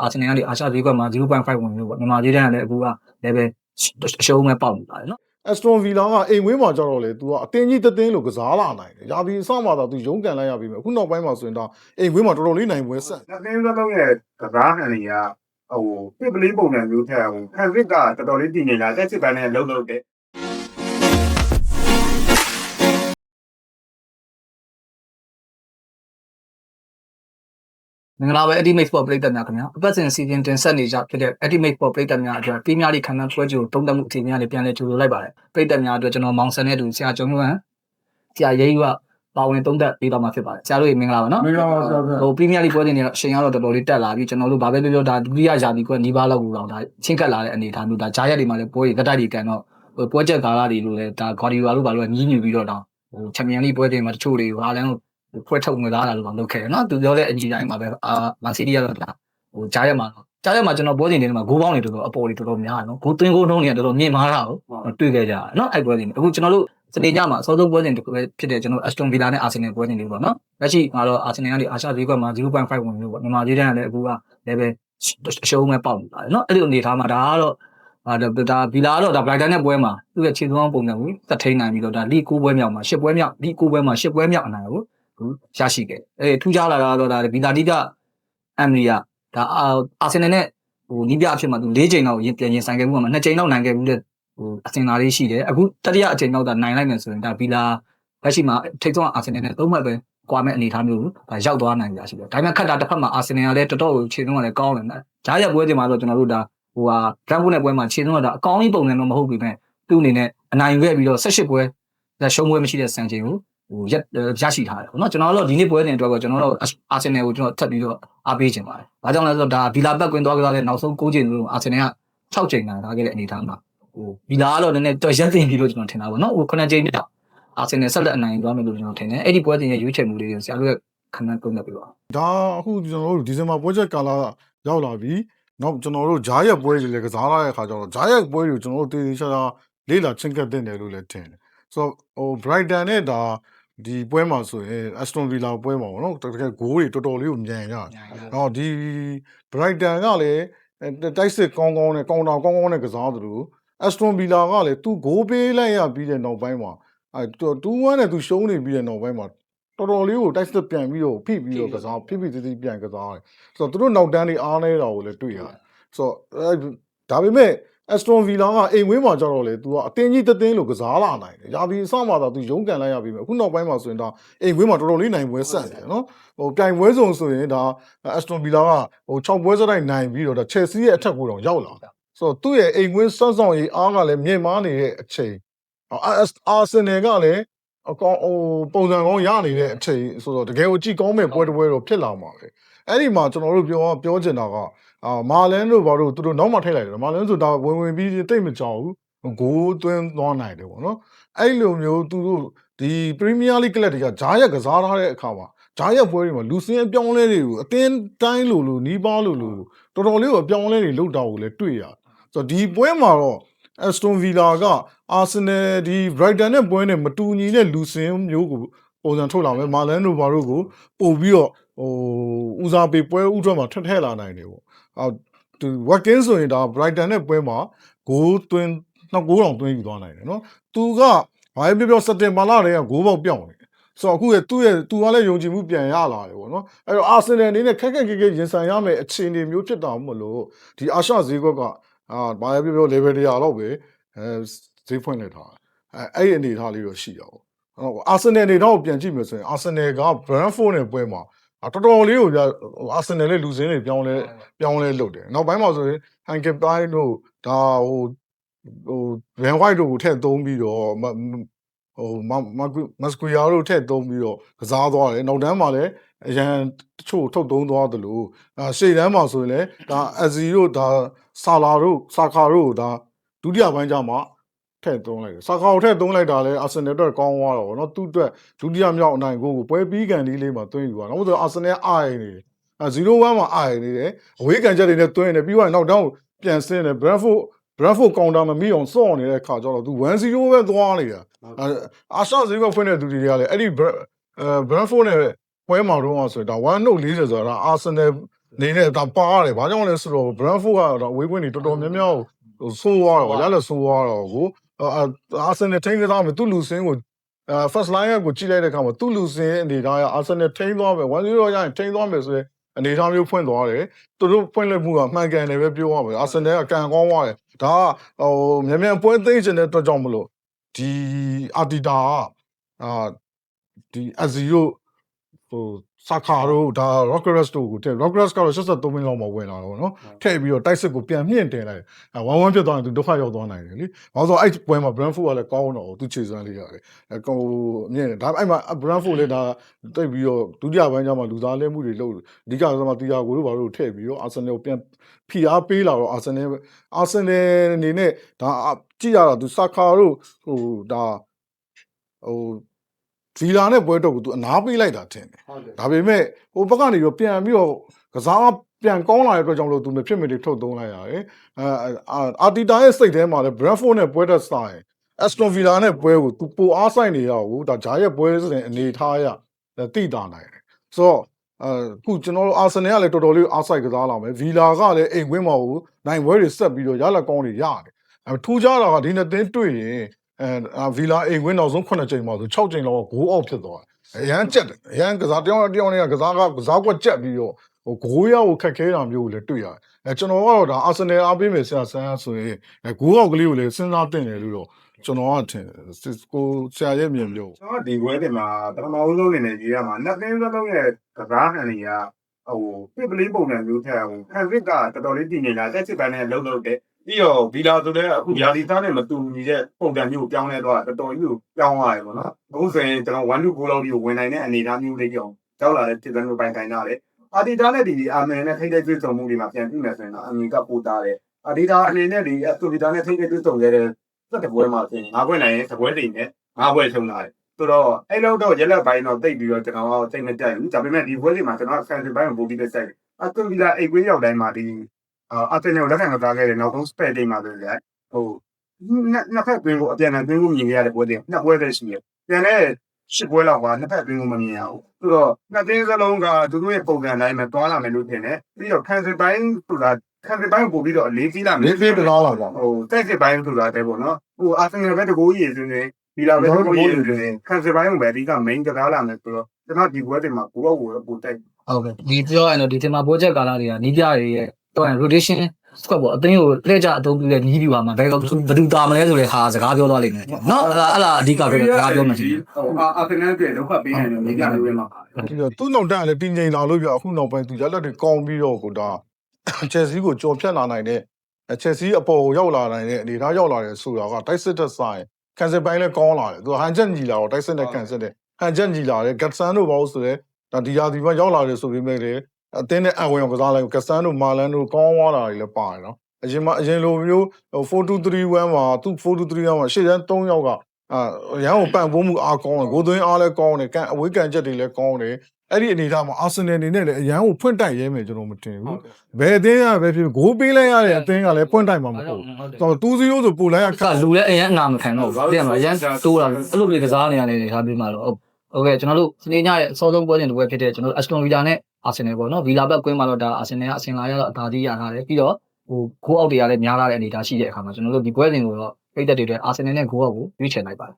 အာဆင်နယ်ကနေအာရှဈေးကွက်မှာ0.5ဝင်လို့ပေါ့မြန်မာဈေးတန်းကလည်းအခုက level အရှုံးမဲ့ပေါက်နေပါတယ်နော်အက်စတွန်ဗီလာကအိမ်ဝင်းမှာကြတော့လေ तू ကအတင်းကြီးတသိန်းလို့ကစားလာနိုင်တယ်။ရာသီအစမှာတော့ तू ရုန်းကန်လိုက်ရပြီမယ်။အခုနောက်ပိုင်းမှာဆိုရင်ဒါအိမ်ဝင်းမှာတော်တော်လေးနိုင်ပွဲဆက်။အသင်းသလုံးရဲ့ကစားဟန်တွေကဟိုပြစ်ပလင်းပုံစံမျိုးထက်ဟိုခံစစ်ကတော်တော်လေးတည်ငြိမ်လာတက်စစ်ပန်းနဲ့လှုပ်လှုပ်တယ် မင်္ဂလာပါ Ultimate Sport ပရိသတ်များခင်ဗျာအပတ်စဉ်စီစဉ်တင်ဆက်နေကြဖြစ်တဲ့ Ultimate Sport ပရိသတ်များအတွက်ပြင်းများလေးခံမှန်းပွဲကြိုတုံးတက်မှုအချိန်များလေးပြန်လည်ကြိုဆိုလိုက်ပါတယ်ပရိသတ်များအတွက်ကျွန်တော်မောင်ဆန်နဲ့အတူဆရာကျော်မြတ်ဆရာရေးကပါဝင်တုံးတက်ပေးတော့မှာဖြစ်ပါတယ်ဆရာတို့ရေမင်္ဂလာပါနော်မင်္ဂလာပါဆရာဆရာဟိုပရီးမီးယားလိပွဲတင်နေတော့အချိန်ကတော့တော်တော်လေးတက်လာပြီကျွန်တော်တို့ဘာပဲပြောပြောဒါဒုတိယယာတီကွက်နီးပါးလောက်ကိုတော့ဒါချင်းကပ်လာတဲ့အနေအထားမျိုးဒါဂျာရက်တွေမှာလည်းပွဲတွေတက်တိုက်တွေကန်တော့ဟိုပွဲချက်ကာလာတွေလို့လည်းဒါဂါဒီဝါလို့ဘာလို့ညင်းညူပြီးတော့တော့ဟိုချန်ပီယံလိပွဲတင်မှာတချို့တွေဟာလန်ကို ဖွဲ့ထုတ်ငွေသားလာလို့တော့လုပ်ခဲ့တယ်နော်သူပြောတဲ့အညီတိုင်းမှာပဲအာမန်စီးတီးကတော့ဒါဟိုကြားရမှာတော့ကြားရမှာကျွန်တော်ပွဲစဉ်တွေမှာဂိုးပေါင်းတွေတော်တော်အပေါ်တွေတော်တော်များနော်ဂိုးသွင်းဂိုးနှုံးတွေကတော်တော်မြင့်မားတာကိုတွေ့ခဲ့ကြတာနော်အဲ့ပွဲစဉ်အခုကျွန်တော်တို့စနေညမှာအစောဆုံးပွဲစဉ်တစ်ခုပဲဖြစ်တဲ့ကျွန်တော် Aston Villa နဲ့ Arsenal ပွဲစဉ်တွေပေါ့နော်လက်ရှိငါတော့ Arsenal ကနေ Asia League မှာ0.5ဝင်လို့ပေါ့မြန်မာပြည်တန်းကလည်းအခုက level အရှုံးမဲ့ပေါက်နေတာနော်အဲ့ဒီအနေထားမှာဒါကတော့အာဒါဗီလာတော့ဒါ Brighton နဲ့ပွဲမှာသူ့ရဲ့ခြေစွမ်းပုံစံကိုသတ်ထိန်နိုင်ပြီးတော့ဒါ League 6ပွဲမြောက်မှာ10ပွဲမြောက် League 6ပွဲမှာ10ပွဲမြောက်အနိုင်ကို ရရှိခဲ့အဲထူးခြားလာတာကတော့ဒါဗီလာတိကအမ်ရီယာဒါအာဆင်နယ်နဲ့ဟိုနီးပြအဖြစ်မှာသူ၄ချိန်လောက်ရင်ပြန်ရင်ဆိုင်ခဲ့မှုမှာ2ချိန်လောက်နိုင်ခဲ့ဘူးတဲ့ဟိုအစင်သာလေးရှိတယ်အခုတတိယအချိန်လောက်ဒါနိုင်လိုက်မယ်ဆိုရင်ဒါဗီလာလက်ရှိမှာထိတ်ဆုံးအာဆင်နယ်နဲ့သုံးမှတ်ပဲကွာမဲ့အနေအထားမျိုးဒါရောက်သွားနိုင်ကြရှိတယ်ဒါပေမဲ့ခက်တာတစ်ဖက်မှာအာဆင်နယ်ကလည်းတော်တော်ကိုခြေသွမ်းကလည်းကောင်းတယ်နော်ဂျားရက်ပွဲတင်မှာတော့ကျွန်တော်တို့ဒါဟိုဟာဂရန်ဘုနဲ့ပွဲမှာခြေသွမ်းကဒါအကောင်းကြီးပုံစံတော့မဟုတ်ပြီမဲ့သူ့အနေနဲ့အနိုင်ယူခဲ့ပြီးတော့18ပွဲဒါရှုံးပွဲမရှိတဲ့စံချိန်ကို ဟိုရက်ရရှိထားတယ်ပေါ့နော်ကျွန်တော်တို့ဒီနေ့ပွဲတင်အတွက်တော့ကျွန်တော်တို့အာဆင်နယ်ကိုကျွန်တော်ထပ်ပြီးတော့အားပေးခြင်းပါတယ်။ဘာကြောင့်လဲဆိုတော့ဒါဗီလာဘက်ကွင်းသွားကြတဲ့နောက်ဆုံး9ချိန်လို့အာဆင်နယ်က6ချိန်နိုင်ထားခဲ့တဲ့အနေအထားမှာဟိုဗီလာကတော့နည်းနည်းတော့ရက်သိမ့်ပြီလို့ကျွန်တော်ထင်တာပေါ့နော်ဟို9ချိန်မြောက်အာဆင်နယ်ဆက်လက်အနိုင်ယူသွားမယ်လို့ကျွန်တော်ထင်တယ်။အဲ့ဒီပွဲတင်ရဲ့ရွေးချယ်မှုလေးကိုဆရာတို့ရဲ့ခဏသုံးသပ်ပြပါဒါအခုကျွန်တော်တို့ဒီဇင်ဘာပွဲချက်ကာလာရောက်လာပြီ။နောက်ကျွန်တော်တို့ဂျားရက်ပွဲတွေလည်းကစားရတဲ့အခါကျတော့ဂျားရက်ပွဲတွေကိုကျွန်တော်တို့တေးသေးချာချာလေးလာချင်းကပ်တင်တယ်လို့လည်းထင်တယ်။ဆိုတော့ဟို Brighton နဲ့ဒါ ဒီပွဲမှာဆိုရင် Aston Villa ပွဲမှာပေါ့နော်တကယ်ဂိုးတွေတော်တော်လေးကိုမြန်ရတယ်။အော်ဒီ Brighton ကလည်းအဲတိုက်စစ်ကောင်းကောင်းနဲ့ကောင်တာကောင်းကောင်းနဲ့ကစားသလို Aston Villa ကလည်းသူဂိုးပေးလိုက်ရပြီးတဲ့နောက်ပိုင်းမှာအဲ2-1နဲ့သူရှုံးနေပြီးတဲ့နောက်ပိုင်းမှာတော်တော်လေးကိုတိုက်စစ်ပြန်ပြီးတော့ဖိပြီးတော့ကစားဖိဖိသီးသီးပြန်ကစားတယ်ဆိုတော့သူတို့နောက်တန်းတွေအားနေတာကိုလည်းတွေ့ရတယ်ဆိုတော့အဲဒါပေမဲ့ Aston Villa ကအိမ်ဝင်းမှာကြတော့လေ तू ကအတင်းကြီးတသိန်းလို့ကစားလာနိုင်တယ်။ရာသီအစမှာတော့ तू ရုန်းကန်လိုက်ရပြီမယ်။အခုနောက်ပိုင်းမှာဆိုရင်ဒါအိမ်ဝင်းမှာတော်တော်လေးနိုင်ပွဲဆက်တယ်နော်။ဟိုပြိုင်ပွဲစုံဆိုရင်ဒါ Aston Villa ကဟို6ပွဲစတိုက်နိုင်ပြီးတော့ဒါ Chelsea ရဲ့အထက်ကိုတော့ရောက်လာတယ်။ဆိုတော့သူ့ရဲ့အိမ်ဝင်းစွမ်းဆောင်ရည်အားကလည်းမြင့်မားနေတဲ့အချိန်အာဆင်နယ်ကလည်းအကောင်ဟိုပုံစံကောင်းရနေတဲ့အချိန်ဆိုတော့တကယ်ကိုကြည့်ကောင်းမဲ့ပွဲတစ်ပွဲတော့ဖြစ်လာမှာပဲ။အဲ့ဒီမှာကျွန်တော်တို့ပြောပြောချင်တာက အာမာလန်တို့ဘာလို့သူတို့နောက်မှထိတ်လိုက်တယ်မာလန်ဆိုဒါဝင်ဝင်ပြီးတိတ်မကြောက်ဘူးဂိုးသွင်းသွားနိုင်တယ်ပေါ့နော်အဲ့လိုမျိုးသူတို့ဒီပရီးမီးယားလိဂ်ကလပ်တွေကဂျားရက်ကစားထားတဲ့အခါမှာဂျားရက်ပွဲတွေမှာလူစင်းအပြောင်းလဲတွေကိုအတင်းတိုင်းလို့လို့နီးပါးလို့လို့တော်တော်လေးကိုအပြောင်းလဲတွေလုပ်တာကိုလည်းတွေ့ရတယ်ဆိုတော့ဒီပွဲမှာတော့ Aston Villa က Arsenal ဒီ Brighton နဲ့ပွဲနဲ့မတူညီတဲ့လူစင်းမျိုးကိုပုံစံထုတ်လာမယ်မာလန်တို့ဘာတို့ကိုပို့ပြီးတော့ ဟိုဦးစားပေးပွဲဥထွက်မှာထက်ထဲလာနိုင်တယ်ပေါ့အော်သူ Watkins ဆိုရင်ဒါ Brighton နဲ့ပွဲမှာဂိုးသွင်းနှစ်ဂိုးတောင်သွင်းယူသွားနိုင်တယ်နော်သူကဘာပဲပြောပြောစတင်မာလာတွေကဂိုးပေါက်ပြောင်းနေတယ်ဆိုတော့အခုရဲ့သူ့ရဲ့သူကလည်းယုံကြည်မှုပြန်ရလာတယ်ပေါ့နော်အဲ့တော့ Arsenal အနေနဲ့ခက်ခက်ခက်ခက်ရင်ဆိုင်ရမယ့်အခြေအနေမျိုးဖြစ်တာမလို့ဒီအာရှဈေးကွက်ကအာဘာပဲပြောပြော level 100လောက်ပဲအဲဈေးဖွင့်နေတာအဲအဲ့ဒီအနေအထားလေးတော့ရှိတာပေါ့ဟုတ်အာဆင်နယ်အနေတော့ပြန်ကြည့်မယ်ဆိုရင်အာဆင်နယ်က Brentford နဲ့ပွဲမှာအ တော်တော်လေးကိုပြအာဆင်နယ်ရဲ့လူစင်းတွေပြောင်းလဲပြောင်းလဲလုပ်တယ်နောက်ပိုင်းမှာဆိုရင် Hanke Pai တို့ဒါဟိုဟို Van White တို့ကိုထည့်သုံးပြီးတော့ဟိုမမစကွီယာတို့ထည့်သုံးပြီးတော့ကစားသွားတယ်နောက်တန်းမှာလည်းအရန်တချို့ထုတ်သုံးသွားတယ်လို့ဒါရှေ့တန်းမှာဆိုရင်လည်းဒါအဇီတို့ဒါဆာလာတို့ဆာခါတို့ဒါဒုတိယပိုင်းကျမှ ထည့်သုံးလိုက်တယ်ဆာခါကိုထည့်သုံးလိုက်တာလည်းအာဆင်နယ်အတွက်ကောင်းသွားတော့ဗောနော်သူ့အတွက်ဒုတိယမြောက်အနိုင်ကိုကိုပွဲပြီးကန်လေးလေးမှာသွင်းယူသွားတော့ဆိုအာဆင်နယ်အားရနေတယ်အဲ0-1မှာအားရနေတယ်အဝေးကန်ချက်တွေနဲ့သွင်းနေတယ်ပြီးတော့နောက်တောင်းပြန်ဆင်းတယ် Brentford Brentford ကောင်တာမမိအောင်စော့နေတဲ့ခါကျတော့သူ1-0ပဲသွားနေတာအာရှဈေးကဖွင့်တဲ့သူတွေကလည်းအဲ့ဒီအဲ Brentford နဲ့ပွဲမှာတော့ဆိုတော့ဒါ1-0 40ဆိုတာဒါ Arsenal နေနဲ့ဒါပါရတယ်ဘာကြောင့်လဲဆိုတော့ Brentford ကတော့ဝေးကွင်းတွေတော်တော်များများဟိုဆိုးသွားတော့ရလည်းဆိုးသွားတော့ကို အာဆင်နယ်ထိန်းကစားမယ်သူ့လူစင်းကိုအဲ first line ကိုကြည့်လိုက်တဲ့အခါမှာသူ့လူစင်းအနေထားရအာဆင်နယ်ထိန်းသွားမယ်1-0ရရင်ထိန်းသွားမယ်ဆိုရင်အနေထားမျိုးဖွင့်သွားတယ်သူတို့ဖွင့်လိုက်မှုကမှန်ကန်တယ်ပဲပြောရမယ်အာဆင်နယ်ကကန်ကောင်းသွားတယ်ဒါကဟိုမြန်မြန်ပွဲသိမ်းချင်တဲ့အတွက်ကြောင့်မလို့ဒီအာတီတာကအာဒီအဇီယို ဟိုစာခါတို့ဒါ Rockeres တို့ကိုတဲ့ Rockeres ကတော့83မိနစ်လောက်မှဝင်လာတော့ဗောနော်ထည့်ပြီးတော့တိုက်စစ်ကိုပြန်မြင့်တင်လိုက်အဲဝမ်ဝမ်ဖြစ်သွားရင်သူဒုက္ခရောက်သွားနိုင်တယ်လေ။ဘာလို့ဆိုတော့အဲ့ပွဲမှာ Brentford ကလည်းကောင်းတော့သူခြေစွမ်းလေးရတယ်။အဲကောအမြင့်တယ်ဒါအဲ့မှာ Brentford လည်းဒါတိတ်ပြီးတော့ဒုတိယပိုင်းကျမှလူသားလဲမှုတွေလုပ်အဓိကဆိုမှတီယာကိုတို့ဘာလို့ထည့်ပြီးတော့ Arsenal ကိုပြန်ဖိအားပေးလာတော့ Arsenal Arsenal အနေနဲ့ဒါကြည့်ရတာသူစာခါတို့ဟိုဒါဟို ဗီလာနဲ့ပွဲတော့ကိုသူအနားပေးလိုက်တာထင်တယ်ဟုတ်တယ်ဒါပေမဲ့ဟိုဘက်ကနေပြီးတော့ပြန်ပြီးတော့ကစားပြန်ကောင်းလာတဲ့အတွက်ကြောင့်မလို့သူမဖြစ်မနေထုတ်သုံးလိုက်ရတယ်အဲအာအာတီတာရဲ့စိတ်ထဲမှာလည်း Brentford နဲ့ပွဲတဲ့ဆိုင် Aston Villa နဲ့ပွဲကိုသူပိုအားဆိုင်နေရဘူးဒါဂျာရဲ့ပွဲစဉ်အနေထားရတိတာနိုင်တယ်ဆိုတော့အခုကျွန်တော်တို့ Arsenal ကလည်းတော်တော်လေးအားဆိုင်ကစားလာမယ် Villa ကလည်းအိမ်ဝင်းမှာကိုနိုင်ပွဲတွေဆက်ပြီးတော့ရလက်ကောင်းတွေရတယ်အဲထူးခြားတာကဒီနှစ်သင်းတွေ့ရင် အဲဗီလာအိမ်ဝင်းနောက်ဆုံး9ချိန်မှာဆို6ချိန်လောက်ဂိုးအောက်ဖြစ်သွားတယ်အရန်ကြက်တယ်အရန်ကစားတယောက်တယောက်နဲ့ကစားကကစားကွက်ကြက်ပြီးတော့ဟိုဂိုးရောက်ကိုခက်ခဲတာမျိုးကိုလည်းတွေ့ရတယ်အဲကျွန်တော်ကတော့ဒါအာဆင်နယ်အားပေးမယ်ဆရာဆန်းဆိုရင်အဲဂိုးအောက်ကလေးကိုလည်းစဉ်းစားတင်တယ်လို့တော့ကျွန်တော်ကထင်တယ်စစ်ကိုဆရာရဲ့မြင်မျိုးကျွန်တော်ဒီဝဲတင်မှာပထမဦးဆုံးအနေနဲ့ရေးရမှာနှစ်သိန်းစလုံးရဲ့ကစားဟန်တွေကဟိုပြပလင်းပုံစံမျိုးထက်ဟိုဟန်ရစ်ကတော်တော်လေးတည်နေလာတက်စစ်ပန်းနဲ့လှုပ်လှုပ်တယ် ပြီးတော့ဗီလာဆိုတဲ့အခုယာဒီသားနဲ့မတူညီတဲ့ပုံစံမျိုးကိုပြောင်းလဲသွားတာတော်တော်ကြီးကိုပြောင်းသွားတယ်ပေါ့နော်အခုဆိုရင်ကျွန်တော်1 2 9လောက်ဒီကိုဝင်နိုင်တဲ့အနေအထားမျိုးလေးကြောင့်ကြောက်လာတဲ့စစ်ပန်းမျိုးပိုင်တိုင်းတာလေအာဒီတာနဲ့ဒီအာမန်နဲ့ထိတဲ့တွေ့ဆုံမှုတွေမှာပြန်ပြမယ်ဆိုရင်တော့အမီကပိုတာတယ်အာဒီတာအနေနဲ့ဒီအတူဒီတာနဲ့ထိတဲ့တွေ့ဆုံခဲ့တဲ့စက်တပွဲမှာဆိုရင်ငါးပွဲနိုင်ရင်တပွဲတိမ်နဲ့ငါးပွဲထုံလာတယ်ဆိုတော့အဲ့လောက်တော့ရက်လက်ပိုင်းတော့တိတ်ပြီးတော့ကျွန်တော်ကစိတ်မကြိုက်ဘူးဒါပေမဲ့ဒီပွဲလေးမှာကျွန်တော်ဆန်စင်ပိုင်းကိုပို့ပြီးတော့ကြိုက်တယ်အတူဒီလာအိတ်ကွေးရောက်တိုင်းမှာဒီ အာအတန်ကိုလက်ခံကစားခဲ့တဲ့နောက်ဆုံး spare day မှာဆိုရင်ဟိုနှစ်နှစ်ဖက်တွင်းကိုအပြန်အလှန်တွင်းကိုမြင်ခဲ့ရတဲ့ပွဲတွေနှစ်ပွဲပဲရှိတယ်ပြန်တဲ့ရှစ်ပွဲလောက်ကနှစ်ဖက်တွင်းကိုမမြင်ရဘူးဆိုတော့နှစ်သင်းစလုံးကသူတို့ရဲ့ပုံစံတိုင်းမှာတွားလာမယ်လို့ထင်တယ်ပြီးတော့ခံစင်ပိုင်းဆိုတာခံစင်ပိုင်းကိုပို့ပြီးတော့အလေးကြီးလာမယ်လေးလေးတလားလာပါဟိုတက်စစ်ပိုင်းဆိုတာတဲ့ပေါ့နော်ဟိုအာဆင်နယ်ဘက်တကိုးရည်ဆိုရင်ဒီလာဘက်တကိုးရည်ဆိုရင်ခံစစ်ပိုင်းကိုပဲအဓိက main ကစားလာမယ်ဆိုတော့ကျွန်တော်ဒီဘွဲတွေမှာကိုယ့်ကိုယ်ပို့တိုက်ဟုတ်ကဲ့ဒီပြောရရင်တော့ဒီတင်မှာ project ကာလတွေကနီးပြတွေရဲ့ တော့ rotation squad ပေါ့အသိန်းကိုလက်ကြအသုံးပြုတဲ့နီးပြပါမှာဘယ်တော့ဘယ်သူတာမလဲဆိုတဲ့ဟာစကားပြောသွားလိမ့်မယ်နော်အဲ့ဒါအဲ့ဒါအဓိကပြောစကားပြောမှရှိတယ်ဟိုအာဆင်နယ်ရဲ့ဒုက္ခပေးနိုင်တယ်ဒီပြတွေပဲမှာပါပြီးတော့သူ့နောက်တန်းကလည်းတင်းငိမ်လာလို့ပြအခုနောက်ပိုင်းသူရလက်တွေကောင်းပြီးတော့ကိုဒါချက်စီကိုကြော်ဖြတ်လာနိုင်တဲ့ချက်စီအပေါ်ကိုရောက်လာနိုင်တဲ့အနေထားရောက်လာတယ်ဆိုတာကတိုက်စစ်တဲ့ဆိုင်ကန်စစ်ပိုင်းလည်းကောင်းလာတယ်သူဟန်ချက်ညီလာတော့တိုက်စစ်နဲ့ကန်စစ်တဲ့ဟန်ချက်ညီလာတယ်ဂတ်ဆန်တို့ဘာလို့ဆိုလဲဒါဒီယာဒီဘရောက်လာတယ်ဆိုပြီးမဲ့လေ အတင်းနဲ့အဝင်အောင်ကစားလိုက်ကစတန်တို့မာလန်တို့ကောင်းသွားတာတွေလည်းပါတယ်နော်အရင်မှအရင်လိုမျိုး4231မှာသူ4231မှာရှေ့တန်း3ယောက်ကအာရန်ကိုပန့်ပိုးမှုအားကောင်းတယ်ဂိုးသွင်းအားလည်းကောင်းတယ်ကန်အဝေးကန်ချက်တွေလည်းကောင်းတယ်အဲ့ဒီအနေအထားမှာအာဆင်နယ်အနေနဲ့လည်းအရန်ကိုဖွင့်တိုက်ရဲမယ်ကျွန်တော်မတင်ဘူးဘယ်အသင်းကပဲဖြစ်ဖြစ်ဂိုးပေးလိုက်ရတဲ့အသင်းကလည်းဖွင့်တိုက်မှာမဟုတ်ဘူးဆိုတော့2-0ဆိုပို့လိုက်ရခကလူလည်းအရင်အငါမခံတော့ဘူးပြန်မှာရန်တိုးတာအဲ့လိုမျိုးကစားနေရတဲ့အနေထားပြီးမှတော့ ဟုတ်ကဲ့ကျွန်တော်တို့စနေညရဲ့အစောဆုံးပွဲစဉ်တစ်ပွဲဖြစ်တဲ့ကျွန်တော်တို့ Aston Villa နဲ့ Arsenal ပေါ့နော် Villa ဘက်ကွင်းမှာတော့ဒါ Arsenal ကအဆင်လာရတော့အသာကြီးရထားတယ်ပြီးတော့ဟိုဂိုးအောက်တွေကလည်းများလာတဲ့အနေအထားရှိတဲ့အခါမှာကျွန်တော်တို့ဒီပွဲစဉ်ကိုတော့ပိတ်သက်တွေအတွက် Arsenal နဲ့ဂိုးအောက်ကိုရွေးချယ်လိုက်ပါတယ်